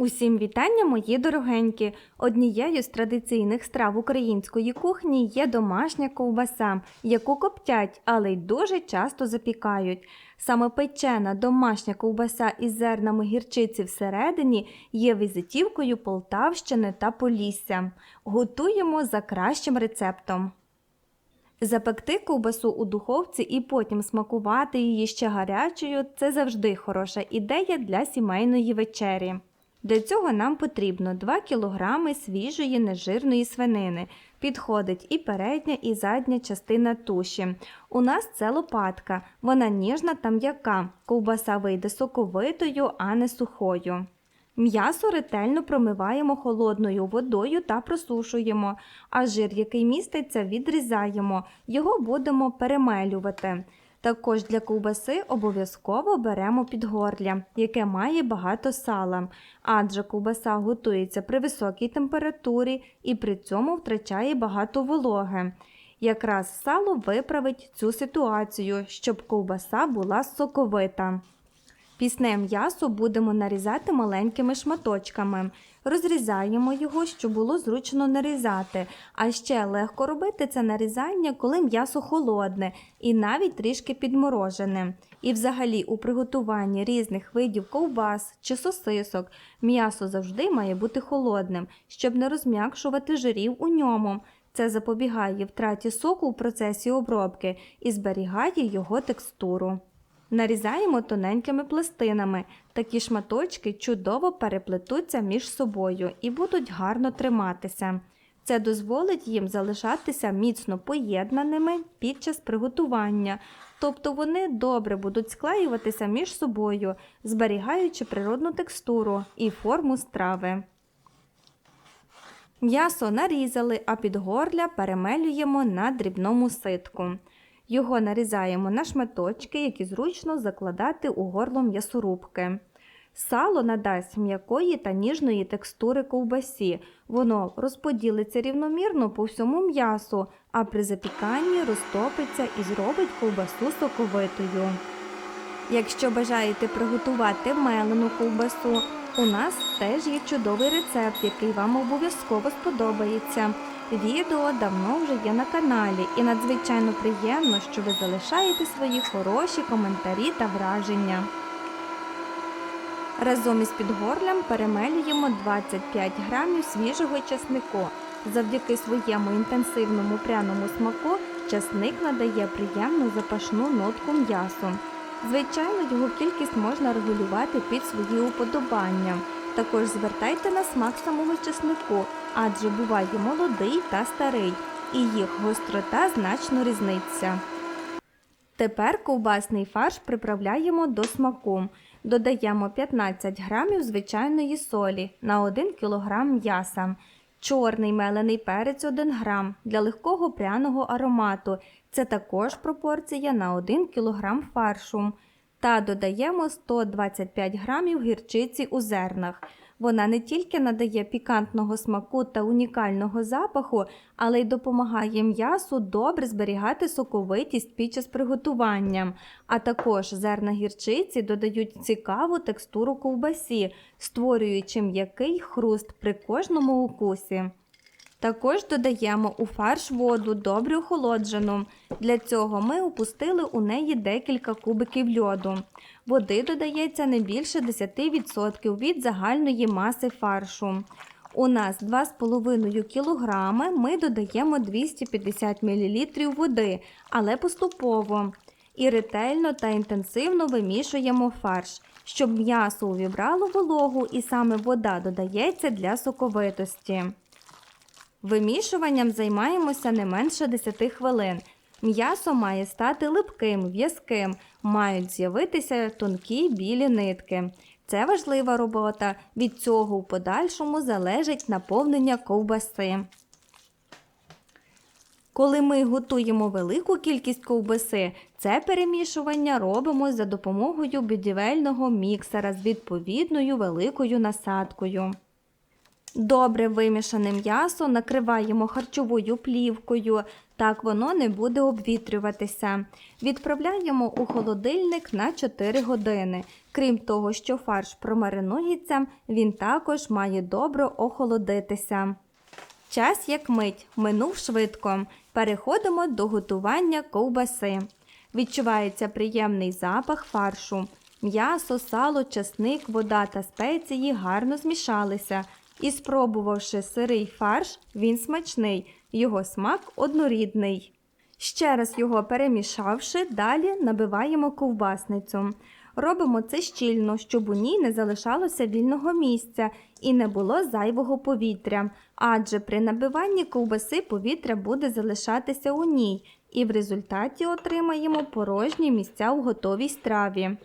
Усім вітання, мої дорогенькі! Однією з традиційних страв української кухні є домашня ковбаса, яку коптять, але й дуже часто запікають. Саме печена домашня ковбаса із зернами гірчиці всередині є візитівкою Полтавщини та Полісся. Готуємо за кращим рецептом. Запекти ковбасу у духовці і потім смакувати її ще гарячою це завжди хороша ідея для сімейної вечері. Для цього нам потрібно 2 кг свіжої нежирної свинини. Підходить і передня, і задня частина туші. У нас це лопатка, вона ніжна та м'яка. Ковбаса вийде соковитою, а не сухою. М'ясо ретельно промиваємо холодною водою та просушуємо, а жир, який міститься, відрізаємо. Його будемо перемелювати. Також для ковбаси обов'язково беремо підгорля, яке має багато сала, адже ковбаса готується при високій температурі і при цьому втрачає багато вологи. Якраз сало виправить цю ситуацію, щоб ковбаса була соковита. Пісне м'ясо будемо нарізати маленькими шматочками. Розрізаємо його, щоб було зручно нарізати. А ще легко робити це нарізання, коли м'ясо холодне і навіть трішки підморожене. І взагалі у приготуванні різних видів ковбас чи сосисок м'ясо завжди має бути холодним, щоб не розм'якшувати жирів у ньому. Це запобігає втраті соку у процесі обробки і зберігає його текстуру. Нарізаємо тоненькими пластинами. Такі шматочки чудово переплетуться між собою і будуть гарно триматися. Це дозволить їм залишатися міцно поєднаними під час приготування, тобто вони добре будуть склеюватися між собою, зберігаючи природну текстуру і форму страви. М'ясо нарізали, а підгорля перемелюємо на дрібному ситку. Його нарізаємо на шматочки, які зручно закладати у горло м'ясорубки. Сало надасть м'якої та ніжної текстури ковбасі. Воно розподілиться рівномірно по всьому м'ясу, а при запіканні розтопиться і зробить ковбасу соковитою. Якщо бажаєте приготувати мелену ковбасу, у нас теж є чудовий рецепт, який вам обов'язково сподобається. Відео давно вже є на каналі і надзвичайно приємно, що ви залишаєте свої хороші коментарі та враження. Разом із підгорлям перемелюємо 25 грамів свіжого часнику. Завдяки своєму інтенсивному пряному смаку часник надає приємну запашну нотку м'ясу. Звичайно, його кількість можна регулювати під свої уподобання. Також звертайте на смак самого чеснику, адже буває молодий та старий, і їх гострота значно різниця. Тепер ковбасний фарш приправляємо до смаку. Додаємо 15 грамів звичайної солі на 1 кг м'яса, чорний мелений перець 1 грам для легкого пряного аромату. Це також пропорція на 1 кг фаршу. Та додаємо 125 грамів гірчиці у зернах. Вона не тільки надає пікантного смаку та унікального запаху, але й допомагає м'ясу добре зберігати соковитість під час приготування. А також зерна гірчиці додають цікаву текстуру ковбасі, створюючи м'який хруст при кожному укусі. Також додаємо у фарш воду добре охолоджену. Для цього ми опустили у неї декілька кубиків льоду. Води додається не більше 10% від загальної маси фаршу. У нас 2,5 кг ми додаємо 250 мл води, але поступово. І ретельно та інтенсивно вимішуємо фарш, щоб м'ясо увібрало вологу і саме вода додається для соковитості. Вимішуванням займаємося не менше 10 хвилин. М'ясо має стати липким, в'язким, мають з'явитися тонкі білі нитки. Це важлива робота, від цього в подальшому залежить наповнення ковбаси. Коли ми готуємо велику кількість ковбаси, це перемішування робимо за допомогою будівельного міксера з відповідною великою насадкою. Добре вимішане м'ясо накриваємо харчовою плівкою, так воно не буде обвітрюватися. Відправляємо у холодильник на 4 години. Крім того, що фарш промаринується, він також має добре охолодитися. Час як мить минув швидко. Переходимо до готування ковбаси. Відчувається приємний запах фаршу. М'ясо, сало, часник, вода та спеції гарно змішалися. І спробувавши сирий фарш, він смачний, його смак однорідний. Ще раз його перемішавши, далі набиваємо ковбасницю. Робимо це щільно, щоб у ній не залишалося вільного місця і не було зайвого повітря, адже при набиванні ковбаси повітря буде залишатися у ній, і в результаті отримаємо порожні місця у готовій страві.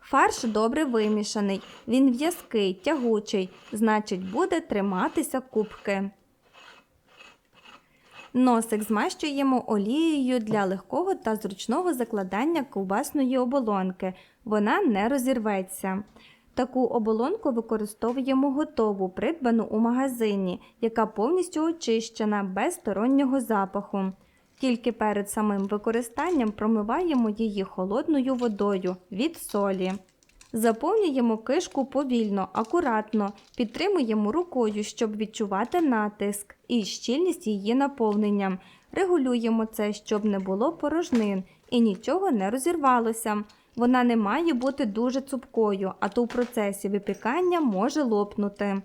Фарш добре вимішаний, він в'язкий, тягучий, значить буде триматися кубки. Носик змащуємо олією для легкого та зручного закладання ковбасної оболонки. Вона не розірветься. Таку оболонку використовуємо готову, придбану у магазині, яка повністю очищена, без стороннього запаху. Тільки перед самим використанням промиваємо її холодною водою від солі. Заповнюємо кишку повільно, акуратно, підтримуємо рукою, щоб відчувати натиск і щільність її наповнення. Регулюємо це, щоб не було порожнин і нічого не розірвалося. Вона не має бути дуже цупкою, а то в процесі випікання може лопнути.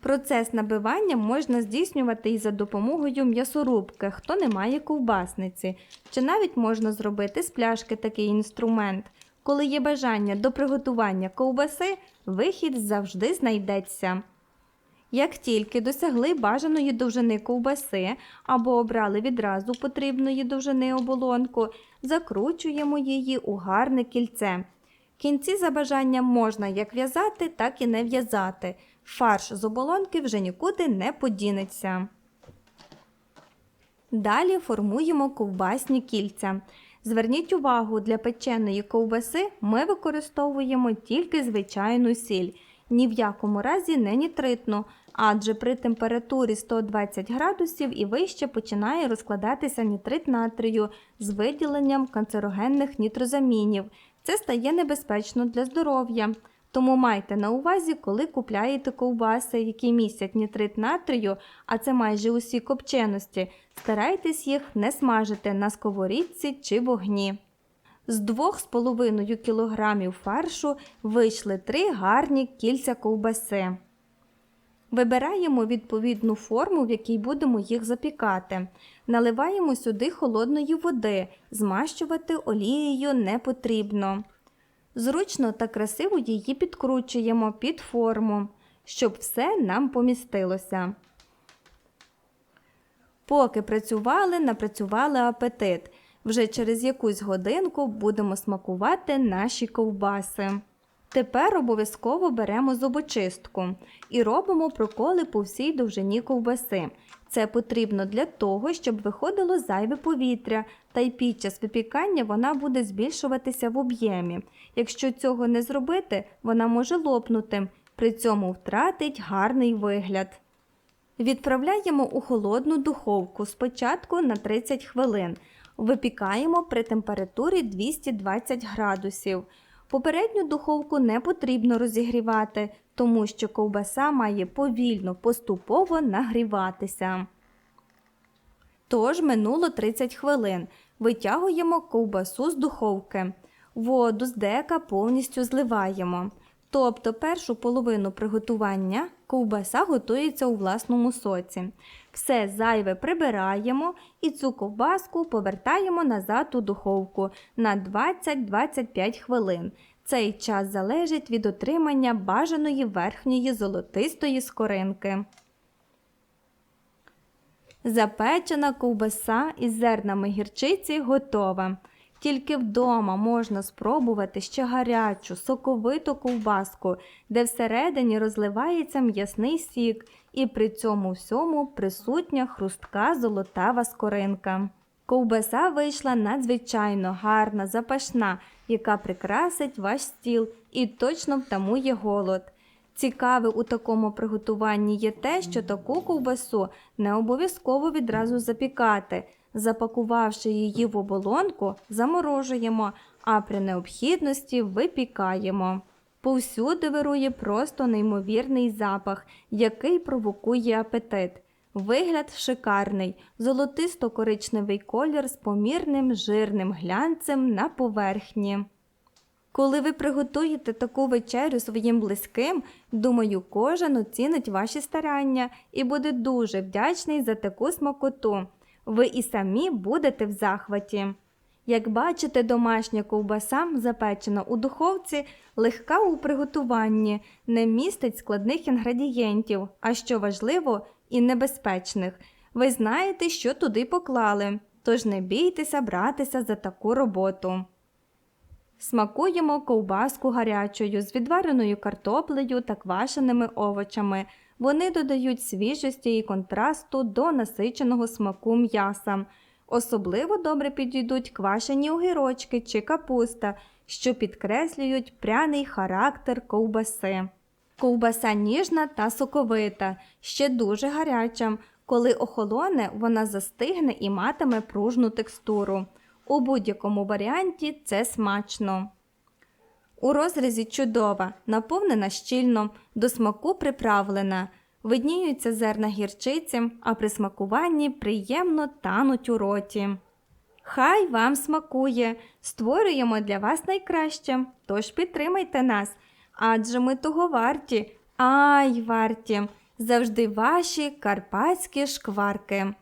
Процес набивання можна здійснювати і за допомогою м'ясорубки, хто не має ковбасниці, чи навіть можна зробити з пляшки такий інструмент. Коли є бажання до приготування ковбаси, вихід завжди знайдеться. Як тільки досягли бажаної довжини ковбаси або обрали відразу потрібної довжини оболонку, закручуємо її у гарне кільце. Кінці за бажанням можна як в'язати, так і не в'язати. Фарш з оболонки вже нікуди не подінеться. Далі формуємо ковбасні кільця. Зверніть увагу, для печеної ковбаси ми використовуємо тільки звичайну сіль, ні в якому разі не нітритну, адже при температурі 120 градусів і вище починає розкладатися нітрит натрію з виділенням канцерогенних нітрозамінів. Це стає небезпечно для здоров'я. Тому майте на увазі, коли купляєте ковбаси, які містять нітрит натрію, а це майже усі копченості, старайтесь їх не смажити на сковорідці чи вогні. З 2,5 кг фаршу вийшли 3 гарні кільця ковбаси. Вибираємо відповідну форму, в якій будемо їх запікати. Наливаємо сюди холодної води, змащувати олією не потрібно. Зручно та красиво її підкручуємо під форму, щоб все нам помістилося. Поки працювали, напрацювали апетит. Вже через якусь годинку будемо смакувати наші ковбаси. Тепер обов'язково беремо зубочистку і робимо проколи по всій довжині ковбаси. Це потрібно для того, щоб виходило зайве повітря, та й під час випікання вона буде збільшуватися в об'ємі. Якщо цього не зробити, вона може лопнути, при цьому втратить гарний вигляд. Відправляємо у холодну духовку спочатку на 30 хвилин. Випікаємо при температурі 220 градусів. Попередню духовку не потрібно розігрівати, тому що ковбаса має повільно поступово нагріватися. Тож минуло 30 хвилин. Витягуємо ковбасу з духовки. Воду з дека повністю зливаємо. Тобто першу половину приготування ковбаса готується у власному соці. Все зайве прибираємо і цю ковбаску повертаємо назад у духовку на 20-25 хвилин. Цей час залежить від отримання бажаної верхньої золотистої скоринки. Запечена ковбаса із зернами гірчиці готова. Тільки вдома можна спробувати ще гарячу, соковиту ковбаску, де всередині розливається м'ясний сік, і при цьому всьому присутня хрустка золотава скоринка. Ковбаса вийшла надзвичайно гарна, запашна, яка прикрасить ваш стіл і точно втамує голод. Цікаве у такому приготуванні є те, що таку ковбасу не обов'язково відразу запікати. Запакувавши її в оболонку, заморожуємо, а при необхідності випікаємо. Повсюди вирує просто неймовірний запах, який провокує апетит. Вигляд шикарний, золотисто-коричневий колір з помірним жирним глянцем на поверхні. Коли ви приготуєте таку вечерю своїм близьким, думаю, кожен оцінить ваші старання і буде дуже вдячний за таку смакоту. Ви і самі будете в захваті. Як бачите, домашня ковбаса, запечена у духовці, легка у приготуванні, не містить складних інгредієнтів, а що важливо, і небезпечних. Ви знаєте, що туди поклали, тож не бійтеся братися за таку роботу. Смакуємо ковбаску гарячою з відвареною картоплею та квашеними овочами. Вони додають свіжості і контрасту до насиченого смаку м'яса. Особливо добре підійдуть квашені огірочки чи капуста, що підкреслюють пряний характер ковбаси. Ковбаса ніжна та соковита, ще дуже гаряча. Коли охолоне, вона застигне і матиме пружну текстуру. У будь-якому варіанті це смачно. У розрізі чудова, наповнена щільно, до смаку приправлена. Видніються зерна гірчиці, а при смакуванні приємно тануть у роті. Хай вам смакує! Створюємо для вас найкраще, тож підтримайте нас, адже ми того варті, ай варті, завжди ваші карпатські шкварки.